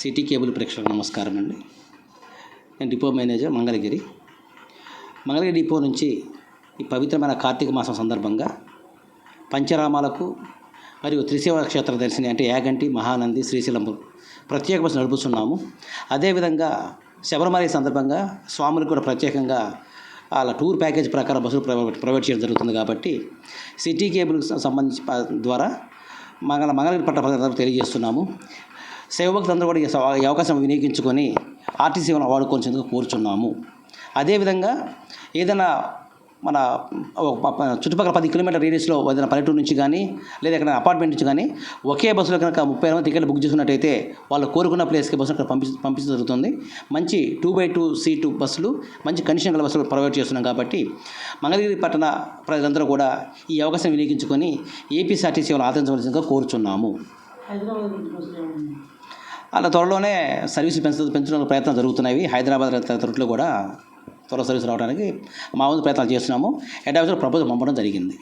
City cable ప్రేక్షకులకు నమస్కారం అండి. నేను depot manager Mangalagiri. Mangalagiri depot నుంచి ఈ పవిత్రమైన కార్తీక మాసం సందర్భంగా పంచరామాలకు మరియు త్రిశివ క్షేత్ర దర్శిని అంటే యాగంటి మహానంది శ్రీశైలం ప్రత్యేక బస్సు నడుపుతున్నాము. అదేవిధంగా శబరిమల సందర్భంగా స్వాములకు కూడా ప్రత్యేకంగా వాళ్ళ టూర్ ప్యాకేజ్ ప్రకారం బస్సులు ప్రొవైడ్ ప్రొవైడ్ చేయడం జరుగుతుంది కాబట్టి సిటీ కేబుల్కి సంబంధించి ద్వారా మంగళ మంగళగిరి పట్ల తెలియజేస్తున్నాము. సేవకులందరూ కూడా ఈ అవకాశం వినియోగించుకొని ఆర్టీసీ సేవను వాడుకోవాల్సిందిగా కోరుచున్నాము. అదేవిధంగా ఏదైనా మన ఒక చుట్టుపక్కల పది కిలోమీటర్ రేడియస్లో ఏదైనా పల్లెటూరు నుంచి కానీ లేదా ఎక్కడ అపార్ట్మెంట్ నుంచి కానీ ఒకే బస్సులో కనుక ముప్పై మంది టికెట్లు బుక్ చేసుకున్నట్టయితే వాళ్ళు కోరుకున్న ప్లేస్కి బస్సులు అక్కడ పంపి పంపించడం జరుగుతుంది. మంచి టూ బై టూ సీటు బస్సులు మంచి కండిషన్ గల బస్సులు ప్రొవైడ్ చేస్తున్నాం కాబట్టి మంగళగిరి పట్టణ ప్రజలందరూ కూడా ఈ అవకాశం వినియోగించుకొని ఏపీఎస్ఆర్టీ వాళ్ళు ఆదరించవలసిందిగా కోరుచున్నాము. అలా త్వరలోనే సర్వీస్ పెంచ పెంచడానికి ప్రయత్నాలు జరుగుతున్నాయి. హైదరాబాద్ తదితర కూడా త్వరలో సర్వీస్ రావడానికి మా వంతు ప్రయత్నాలు చేస్తున్నాము. హెడ్ ఆఫీస్లో ప్రపోజల్ పంపడం జరిగింది.